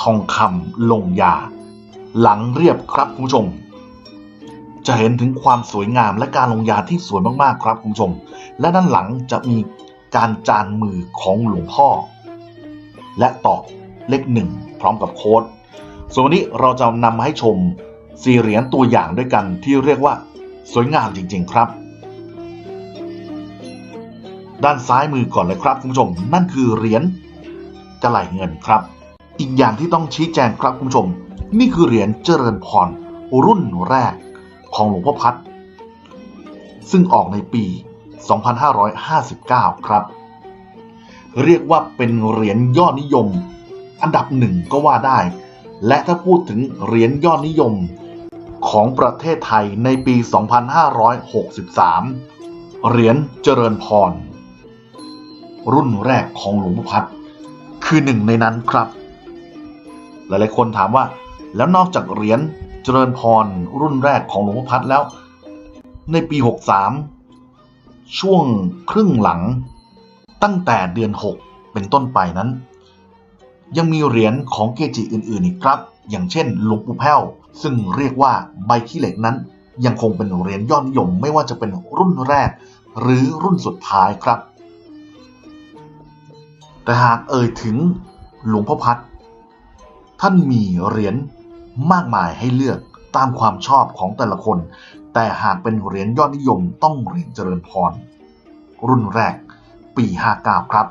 ทองคำลงยา หลังเรียบครับคุณผู้ชม จะเห็นถึงความสวยงามและการลงยาที่สวยมากๆครับคุณผู้ชม และด้านหลังจะมีการจานมือของหลวงพ่อ และต่อเลขหนึ่งพร้อมกับโค้ดส่วนวันนี้เราจะนำมาให้ชมสี่เหรียญตัวอย่างด้วยกันที่เรียกว่า สวยงามจริง ๆ ครับ ด้านซ้ายมือก่อนเลยครับคุณผู้ชม นั่นคือเหรียญกระไหลเงินครับ อีกอย่างที่ต้องชี้แจงครับคุณผู้ชม นี่คือเหรียญเจริญพร รุ่นแรกของหลวงพ่อพัด ซึ่งออกในปี 2559 ครับ เรียกว่าเป็นเหรียญยอดนิยม อันดับหนึ่งก็ว่าได้ และถ้าพูดถึงเหรียญยอดนิยมของประเทศไทยในปี 2563 เหรียญเจริญพร รุ่นแรกของหลวงพ่อพัด คือหนึ่งในนั้นครับ หลายๆ คนถามว่า แล้วนอกจากเหรียญเจริญพรรุ่นแรกของหลวงพ่อพัดแล้ว ในปี 63 ช่วงครึ่งหลัง ตั้งแต่เดือน 6 เป็นต้นไปนั้น ยังมีเหรียญของเกจิอื่นๆอีกครับ อย่างเช่นหลวงปู่แพ้วซึ่งเรียกว่าใบขี้เหล็กนั้น ยังคงเป็นเหรียญยอดนิยมไม่ว่าจะเป็นรุ่นแรก หรือรุ่นสุดท้ายครับ แต่หากเอ่ยถึงหลวงพ่อพัด ท่านมีเหรียญมากมายให้เลือกตามความชอบของแต่ละคน แต่หากเป็นเหรียญยอดนิยมต้องเหรียญเจริญพร รุ่นแรกปี 59 ครับ